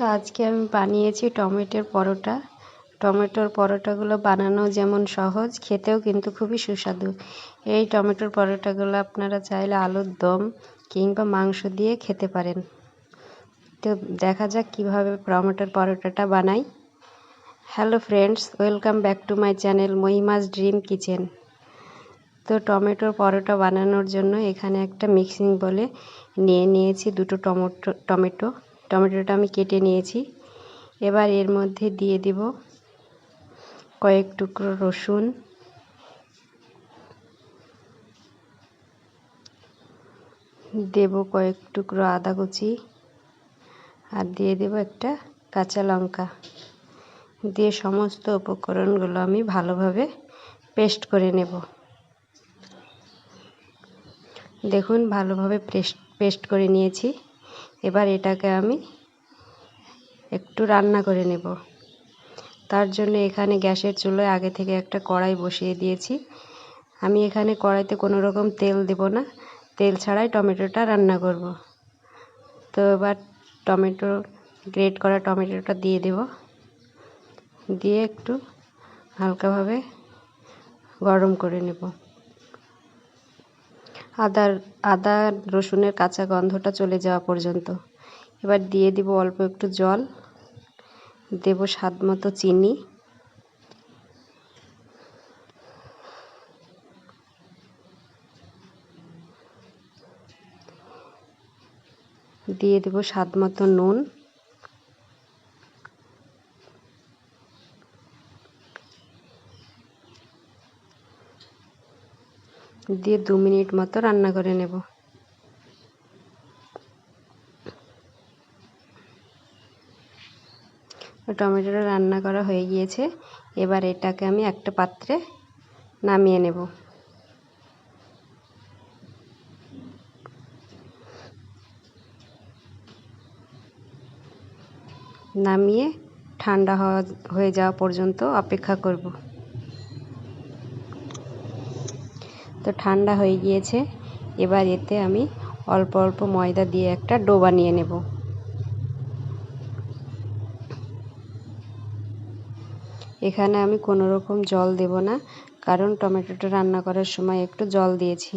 তো আজকে আমি বানিয়েছি টমেটোর পরোটা। টমেটোর পরোটাগুলো বানানো যেমন সহজ, খেতেও কিন্তু খুবই সুস্বাদু। এই টমেটোর পরোটাগুলো আপনারা চাইলে আলুর দম কিংবা মাংস দিয়ে খেতে পারেন। তো দেখা যাক কীভাবে টমেটোর পরোটাটা বানাই। Hello friends, welcome back to my channel Mahima's dream kitchen. তো টমেটোর পরোটা বানানোর জন্য এখানে একটা মিক্সিং বলে নিয়ে নিয়েছি দুটো টমেটো টমেটো। টমেটোটা আমি কেটে নিয়েছি। এবার এর মধ্যে দিয়ে দিব কয়েক টুকরো রসুন। দেব কয়েক টুকরো আদা কুচি আর দিয়ে দেব একটা কাঁচা লঙ্কা। দিয়ে সমস্ত উপকরণগুলো আমি ভালোভাবে পেস্ট করে নেব। দেখুন, ভালোভাবে পেস্ট পেস্ট করে নিয়েছি। এবার এটাকে আমি একটু রান্না করে নেব। তার জন্য এখানে গ্যাসের চুলোয় আগে থেকে একটা কড়াই বসিয়ে দিয়েছি। আমি এখানে কড়াইতে কোনো রকম তেল দেব না। তেল ছাড়াই টমেটোটা রান্না করব। তো এবার টমেটো, গ্রেট করা টমেটোটা দিয়ে দেব। দিয়ে একটু হালকাভাবে গরম করে নেব। আদার, আদা, রসুনের কাঁচা গন্ধটা চলে যাওয়া পর্যন্ত। এবার দিয়ে দিব অল্প একটু জল। দেব স্বাদ মতো চিনি। দিয়ে দেব স্বাদ মতো নুন। দিয়ে দু মিনিট মতো রান্না করে নেব। টমেটোটা রান্না করা হয়ে গিয়েছে। এবার এটাকে আমি একটা পাত্রে নামিয়ে নেব। নামিয়ে ঠান্ডা হওয়া হয়ে যাওয়া পর্যন্ত অপেক্ষা করব। তো ঠান্ডা হয়ে গিয়েছে। এবার এতে আমি অল্প অল্প ময়দা দিয়ে একটা ডো বানিয়ে নেব। এখানে আমি কোনো রকম জল দেব না, কারণ টমেটোটা রান্না করার সময় একটু জল দিয়েছি।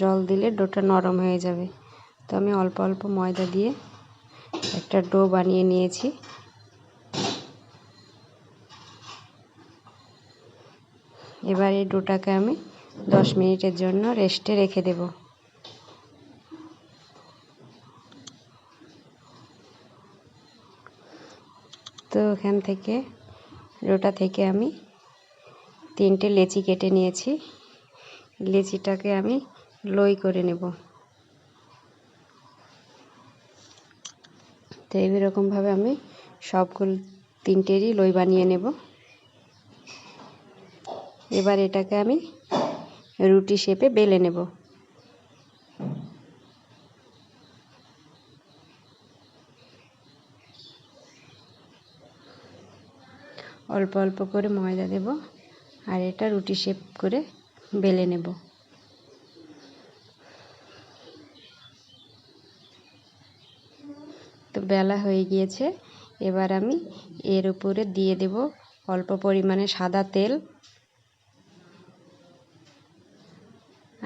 জল দিলে ডোটা নরম হয়ে যাবে। তো আমি অল্প অল্প ময়দা দিয়ে একটা ডো বানিয়ে নিয়েছি। এবার এই ডোটাকে আমি দশ মিনিটের জন্য রেস্টে রেখে দেব। তো এখান থেকে, ডোটা থেকে আমি তিনটে লেচি কেটে নিয়েছি। লেচিটাকে আমি লই করে নেব। তো এইরকমভাবে আমি সবগুলো তিনটেরই লই বানিয়ে নেব। এবার এটাকে আমি রুটি শেপে বেলে নেব। অল্প অল্প করে ময়দা দেব আর এটা রুটি শেপ করে বেলে নেব। তো বেলা হয়ে গিয়েছে, এবার আমি এর উপরে দিয়ে দেব অল্প পরিমাণে সাদা তেল।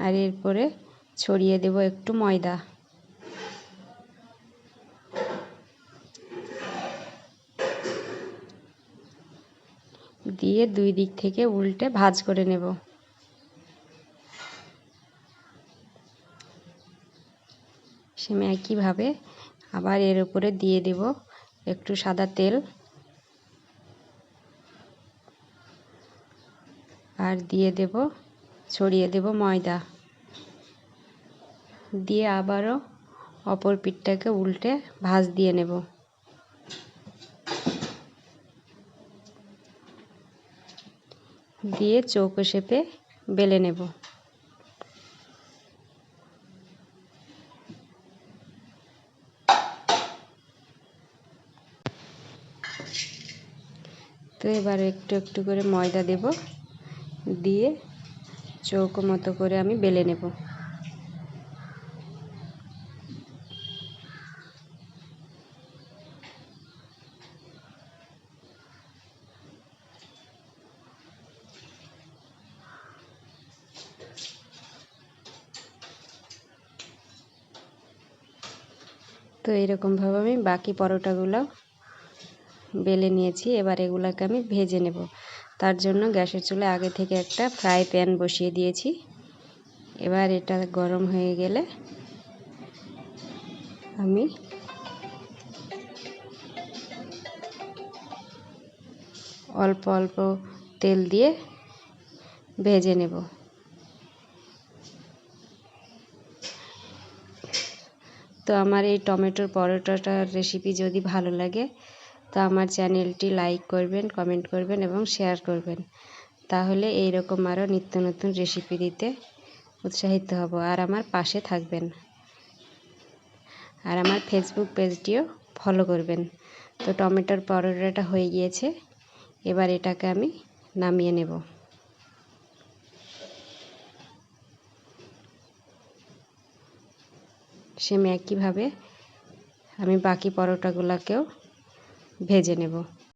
আর এরপরে ছড়িয়ে দেব একটু ময়দা। দিয়ে দুই দিক থেকে উল্টে ভাজ করে নেব। সেম একইভাবে আবার এর উপরে দিয়ে দেব একটু সাদা তেল। আর দিয়ে দেব, ছড়িয়ে দেব ময়দা। দিয়ে আবারও অপর পিঠটাকে উল্টে ভাজ দিয়ে নেব। দিয়ে চৌকো শেপে বেলে নেব। তো এবার একটু একটু করে ময়দা দেব। দিয়ে চৌকো মতো করে আমি বেলে নেব। তো এরকমভাবে আমি বাকি পরোটাগুলো বেলে নিয়েছি। এবার এগুলোকে আমি ভেজে নেব। তার জন্য গ্যাসের চুলে আগে থেকে একটা ফ্রাই প্যান বসিয়ে দিয়েছি। এবার এটা গরম হয়ে গেলে আমি অল্প অল্প তেল দিয়ে ভেজে নেব। তো আমার এই টমেটোর পরোটাটার রেসিপি যদি ভালো লাগে, তো আমার চ্যানেলটি লাইক করবেন কমেন্ট করবেন এবং শেয়ার করবেন। তাহলে এই রকম আরও নিত্য নতুন রেসিপি দিতে উৎসাহিত হব। আর আমার পাশে থাকবেন। আর আমার ফেসবুক পেজটিও ফলো করবেন। তো টমেটোর পরোটাটা হয়ে গিয়েছে। এবার এটাকে আমি নামিয়ে নেব। সেম একইভাবে আমি বাকি পরোটাগুলোকেও ভেজে নেব।